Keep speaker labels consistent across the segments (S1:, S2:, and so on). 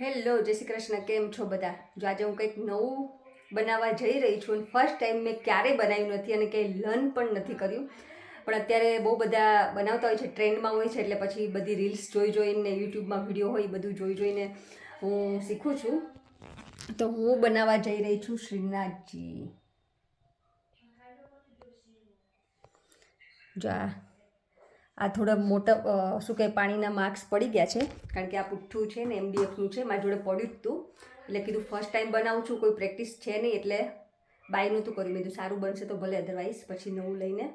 S1: Hello જય શ્રી કૃષ્ણ. કેમ છો બધા? જો આજે હું કંઈક નવું બનાવવા જઈ રહી છું અને ફર્સ્ટ ટાઈમ મેં ક્યારેય બનાવ્યું નથી અને કંઈ લર્ન પણ નથી કર્યું. પણ અત્યારે બહુ બધા બનાવતા હોય છે, ટ્રેન્ડમાં હોય છે, એટલે પછી બધી રીલ્સ જોઈ જોઈને યુટ્યુબમાં વીડિયો હોય બધું જોઈ જોઈને હું શીખું છું. તો હું બનાવવા જઈ રહી છું, શ્રીનાથજી. જો આ આ થોડા મોટા શું કહે પાણીના માર્ક્સ પડી ગયા છે. કારણ કે આ પુઠ્ઠું છે ને એમડીએફનું છે, મારી જોડે પડ્યું હતું એટલે કીધું ફર્સ્ટ ટાઈમ બનાવું છું, કોઈ પ્રેક્ટિસ છે નહીં, એટલે બાય નહોતું કર્યું. મેં સારું બનશે તો ભલે અધરવાઇઝ પછી નવું લઈને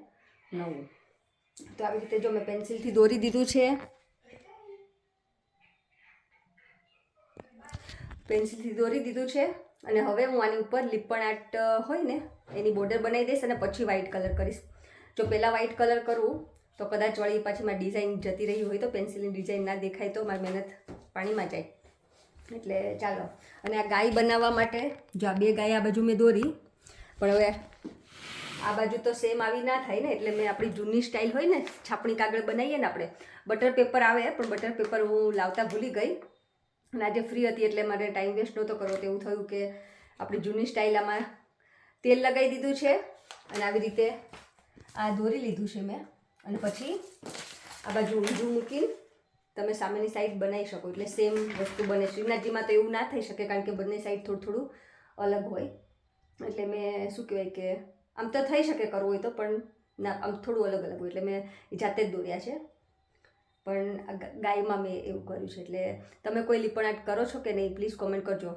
S1: નવું. તો આવી રીતે જો મેં પેન્સિલથી દોરી દીધું છે. પેન્સિલથી દોરી દીધું છે. અને હવે હું આની ઉપર લીપણ આર્ટ હોય ને, એની બોર્ડર બનાવી દઈશ અને પછી વ્હાઇટ કલર કરીશ. જો પહેલાં વ્હાઇટ કલર કરું તો કદાચ વળી પાછી મારી ડિઝાઇન જતી રહી હોય તો પેન્સિલની ડિઝાઇન ના દેખાય તો મારી મહેનત પાણીમાં જાય. એટલે ચાલો. અને આ ગાય બનાવવા માટે જો આ બે ગાય આ બાજુ મેં દોરી, પણ હવે આ બાજુ તો સેમ આવી ના થાય ને, એટલે મેં આપણી જૂની સ્ટાઇલ હોય ને, છાપણી કાગળ બનાવીએ ને આપણે બટર પેપર આવે, પણ બટર પેપર હું લાવતા ભૂલી ગઈ. અને આજે ફ્રી હતી એટલે મારે ટાઈમ વેસ્ટ નહોતો કરવો તેવું થયું કે આપણી જૂની સ્ટાઇલ આમાં તેલ લગાવી દીધું છે, અને આવી રીતે આ દોરી લીધું છે મેં. અને પછી આ બાજુ ઊંધું મૂકીને તમે સામેની સાઈડ બનાવી શકો. એટલે સેમ વસ્તુ બને શ્રીનાથજીમાં તો એવું ના થઈ શકે કારણ કે બંને સાઈડ થોડું થોડું અલગ હોય. એટલે મેં શું કહેવાય કે આમ તો થઈ શકે કરવું હોય તો, પણ ના, આમ થોડું અલગ અલગ હોય. એટલે મેં જાતે જ દોર્યા છે. પણ ગાયમાં મેં એવું કર્યું છે. એટલે તમે કોઈ લીપણ કરો છો કે નહીં પ્લીઝ કોમેન્ટ કરજો.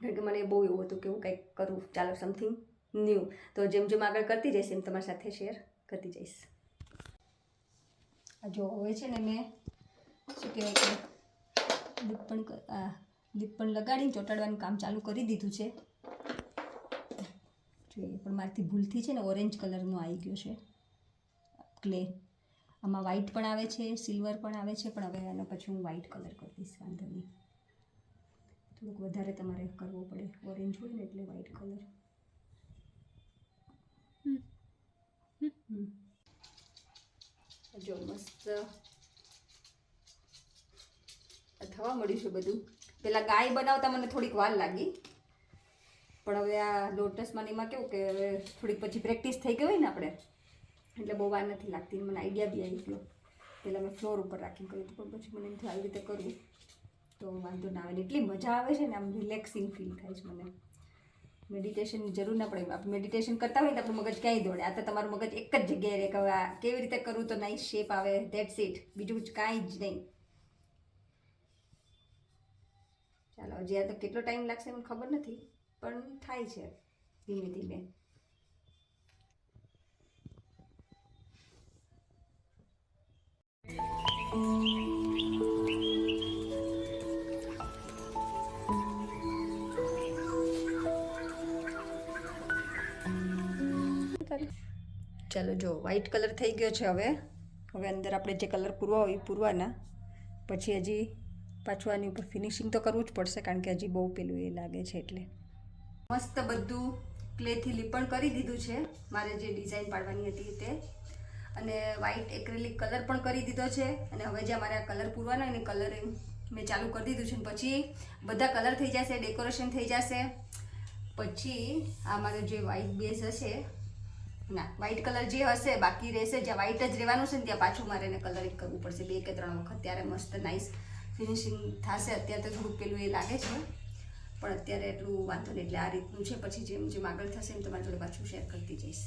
S1: કારણ કે મને બહુ એવું હતું કે હું કંઈક કરું. ચાલો સમથિંગ ન્યૂ તો જેમ જેમ આગળ કરતી જઈશ, એમ તમારી સાથે શેર કરતી જઈશ. જો હવે છે ને મેં શું કહેવાય કે લીપણ પણ આ લીપણ લગાડીને ચોંટાડવાનું કામ ચાલુ કરી દીધું છે. જોઈએ પણ મારાથી ભૂલથી છે ને ઓરેન્જ કલરનો આવી ગયો છે. ક્લે આમાં વ્હાઈટ પણ આવે છે સિલ્વર પણ આવે છે, પણ હવે એનો પછી હું વ્હાઈટ કલર કરી દઈશ, વાંધો નહીં. થોડુંક વધારે તમારે કરવો પડે. ઓરેન્જ હોય ને એટલે વ્હાઈટ કલર જો મસ્ત થવા મળ્યું છે બધું. પેલા ગાય બનાવતા મને થોડીક વાર લાગી. પણ હવે આ લોટસમાં ને એમાં કેવું કે હવે થોડીક પછી પ્રેક્ટિસ થઈ ગઈ હોય ને આપણે, એટલે બહુ વાર નથી લાગતી મને આઈડિયા બી આવી ગયો. પહેલાં મેં ફ્લોર ઉપર રાખીને કર્યું હતું, પણ પછી મને એમ આવી રીતે કરવું. તો વાંધો ના આવે. એટલી મજા આવે છે ને, આમ રિલેક્સિંગ ફીલ થાય છે મને. મેડિટેશનની જરૂર ના પડે. આપણે મેડિટેશન કરતા હોય તો આપણું મગજ ક્યાંય દોડે? આ તો તમારું મગજ એક જ જગ્યાએ રહે કે કેવી રીતે કરવું? તો નાઇસ શેપ આવે. ધેટ્સ ઇટ બીજું કાંઈ જ નહીં. ચાલો, હજી આ તો કેટલો ટાઈમ લાગશે મને ખબર નથી, પણ થાય છે. ધીમે ધીમે. ચાલો જો વ્હાઈટ કલર થઈ ગયો છે હવે. હવે અંદર આપણે જે કલર પૂરવા હોય એ પૂરવાના. પછી હજી પાછું આની ઉપર ફિનિશિંગ તો કરવું જ પડશે, કારણ કે હજી બહુ પેલું એ લાગે છે એટલે. મસ્ત બધું ક્લેથી લીપણ કરી દીધું છે, મારે જે ડિઝાઇન પાડવાની હતી તે. અને વ્હાઈટ એક્રેલિક કલર પણ કરી દીધો છે, અને હવે જે મારે આ કલર પૂરવાનો એને કલર મેં ચાલુ કરી દીધું છે. પછી બધા કલર થઈ જશે ડેકોરેશન થઈ જશે. પછી આ મારો જે વ્હાઈટ બેઝ હશે ના વ્હાઈટ કલર જે હશે બાકી રહેશે જ્યાં વ્હાઈટ જ રહેવાનું છે ને ત્યાં પાછું મારે એને કલરિંગ કરવું પડશે બે કે ત્રણ વખત ત્યારે મસ્ત નાઇસ ફિનિશિંગ થશે. અત્યારે તો થોડુંક પેલું એ લાગે છે પણ અત્યારે એટલું વાંધો નહીં એટલે આ રીતનું છે. પછી જેમ જેમ આગળ થશે એમ તમારી જોડે પાછું શેર કરતી જઈશ.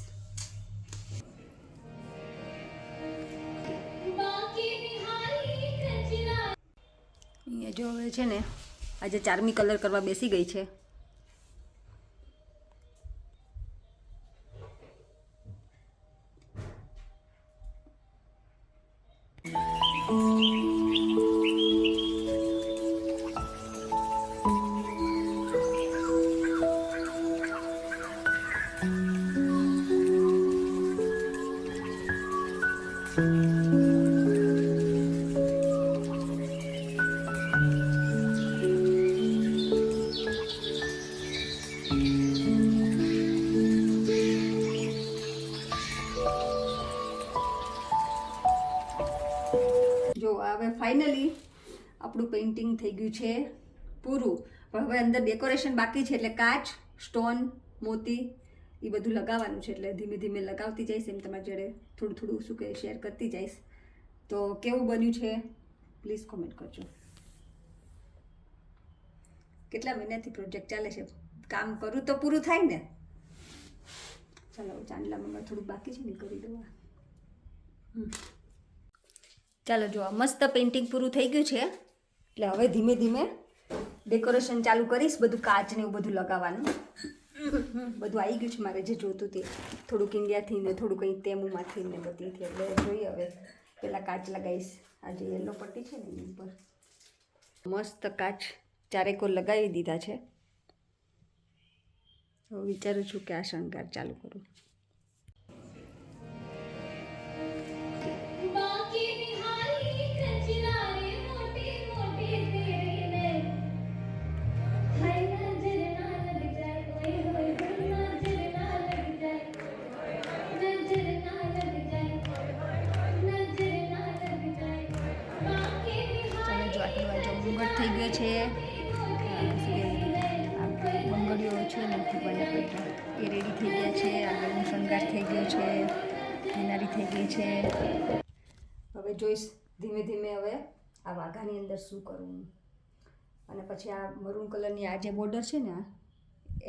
S1: અહીંયા જો હવે છે ને આજે ચારમી કલર કરવા બેસી ગઈ છે. હવે ફાઇનલી આપણું પેઇન્ટિંગ થઈ ગયું છે પૂરું. હવે અંદર ડેકોરેશન બાકી છે એટલે કાચ સ્ટોન મોતી એ બધું લગાવવાનું છે એટલે ધીમે ધીમે લગાવતી જઈશ એમ તમારી જોડે થોડું થોડું શું કહે શેર કરતી જઈશ. તો કેવું બન્યું છે? પ્લીઝ કોમેન્ટ કરજો. કેટલા મહિનાથી પ્રોજેક્ટ ચાલે છે? કામ કરું તો પૂરું થાય ને? ચાલો ચાંદલામાં થોડુંક બાકી છે ને, કરી દઉં. ચાલો, જો મસ્ત પેઇન્ટિંગ પૂરું થઈ ગયું છે. એટલે હવે ધીમે ધીમે ડેકોરેશન ચાલુ કરીશ, બધું કાચ ને એવું બધું લગાવવાનું. બધું આવી ગયું છે મારે જે જોતું તે. થોડુંક ઇન્ડિયાથી ને થોડુંક કંઈ તેમુમાંથી ને બધીથી એટલે જોઈએ હવે પહેલાં કાચ લગાવીશ. આ જે યલો પટ્ટી છે ને એની ઉપર. મસ્ત કાચ ચારેકો લગાવી દીધા છે. હું વિચારું છું કે આ શણગાર ચાલુ કરું. એ રેડી થઈ ગયા છે, આગળનો શણગાર થઈ ગયો છે કિનારી થઈ ગઈ છે. હવે જોઈશ ધીમે ધીમે હવે આ વાઘાની અંદર શું કરવું અને પછી આ મરૂન કલરની આ જે બોર્ડર છે ને,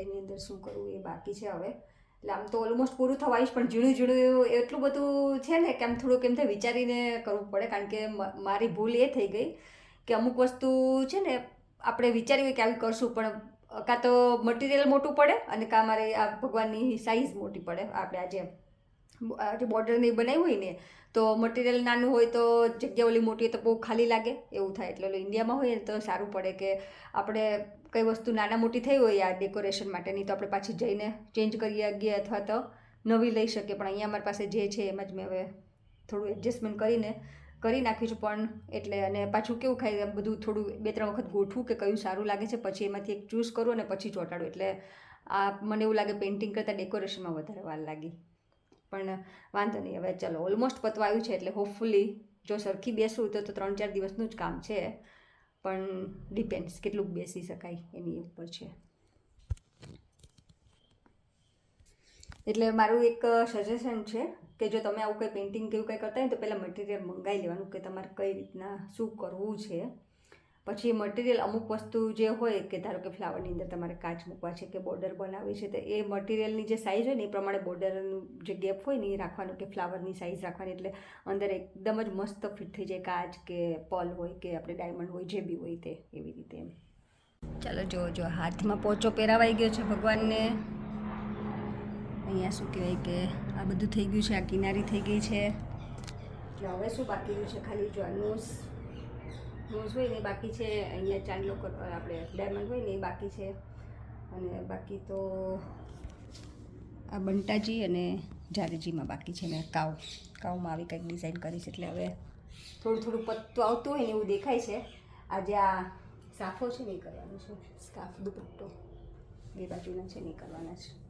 S1: એની અંદર શું કરવું એ બાકી છે હવે. એટલે આમ તો ઓલમોસ્ટ પૂરું થવાઈશ, પણ ઝીણું ઝીણું એટલું બધું છે ને કે આમ થોડુંક એમ થાય વિચારીને કરવું પડે, કારણ કે મારી ભૂલ એ થઈ ગઈ કે અમુક વસ્તુ છે ને, આપણે વિચારી હોય કે આવી કરશું, પણ કાં તો મટીરિયલ મોટું પડે અને કાં મારે આ ભગવાનની સાઇઝ મોટી પડે. આપણે આ જે બોર્ડરને બનાવી હોય ને, તો મટીરિયલ નાનું હોય તો જગ્યા ઓલી મોટી તો બહુ ખાલી લાગે. એવું થાય. એટલે ઇન્ડિયામાં હોય ને તો સારું પડે કે આપણે કઈ વસ્તુ નાના મોટી થઈ હોય આ ડેકોરેશન માટેની, તો આપણે પાછી જઈને ચેન્જ કરી શકીએ અથવા તો નવી લઈ શકીએ. પણ અહીંયા અમારી પાસે જે છે એમાં જ મેં હવે થોડું એડજસ્ટમેન્ટ કરીને કરી નાખ્યું પણ એટલે અને પાછું કેવું ખાય બધું થોડું બે ત્રણ વખત ગોઠવું કે કયું સારું લાગે છે, પછી એમાંથી એક ચૂઝ કરું અને પછી ચોંટાડું. એટલે આ મને એવું લાગે પેઇન્ટિંગ કરતાં ડેકોરેશનમાં વધારે વાર લાગી. પણ વાંધો નહીં, હવે ચલો ઓલમોસ્ટ પતવાયું છે, એટલે હોપફુલી જો સરખી બેસું તો તો ત્રણ ચાર દિવસનું જ કામ છે. પણ ડિપેન્ડ્સ કેટલુંક બેસી શકાય એની ઉપર છે. એટલે મારું એક સજેશન છે કે જો તમે આવું કંઈ પેઇન્ટિંગ કે એવું કંઈ કરતા હોય તો પહેલાં મટીરિયલ મંગાવી લેવાનું કે તમારે કઈ રીતના શું કરવું છે. પછી મટીરિયલ અમુક વસ્તુ જે હોય કે ધારો કે ફ્લાવરની અંદર તમારે કાચ મૂકવા છે કે બોર્ડર બનાવવી છે, તો એ મટીરિયલની જે સાઇઝ હોય ને એ પ્રમાણે બોર્ડરનું જે ગેપ હોય ને એ રાખવાનું કે ફ્લાવરની સાઇઝ રાખવાની, એટલે અંદર એકદમ જ મસ્ત ફિટ થઈ જાય કાચ કે પલ હોય કે આપણે ડાયમંડ હોય જે બી હોય તે, એવી રીતે એમ. ચાલો જો જો હાથમાં પોચો પહેરાવાઈ ગયો છે ભગવાનને. અહીંયા શું કહેવાય કે આ બધું થઈ ગયું છે, આ કિનારી થઈ ગઈ છે. એટલે હવે શું બાકી રહ્યું છે ખાલી? જો નોસ નોઝ હોય ને બાકી છે. અહીંયા ચાંદલો આપણે ડાયમંડ હોય ને એ બાકી છે. અને બાકી તો આ બંટાજી અને જારેજીમાં બાકી છે મેં કાવ. કાવમાં આવી કંઈક ડિઝાઇન કરી છે એટલે હવે થોડું થોડું પત્તું આવતું હોય ને એવું દેખાય છે. આજે આ સાફો છે ને એ કરવાનું છે. સ્કાફ દુપટ્ટો. બે બાજુના છે ને એ કરવાના છે.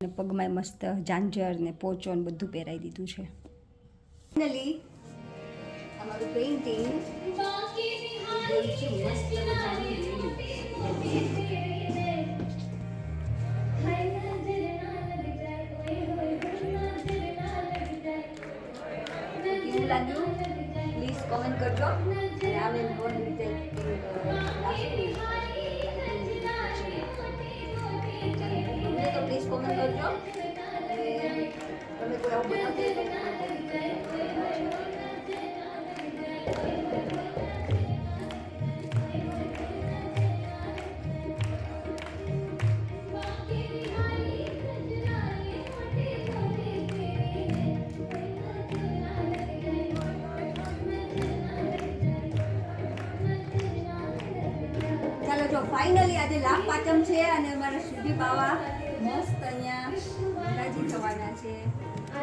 S1: અને પગમાં મસ્ત ઝાંઝર ને પોચો ને બધું પહેરાવી દીધું છે. ફાઇનલી પેઇન્ટિંગ લાગ્યું? પ્લીઝ કોમેન્ટ કરજો. અને આ પ્લીઝ કોમેન્ટ કરજો તમે કોઈ આવું ફાઇનલી આજે લાભ પાચમ છે અને અમારા સુધી બાવા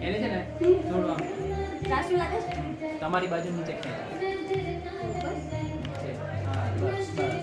S2: એને છે ને
S1: લાગે
S2: તમારી બાજુ નીચે ખેંચ. હા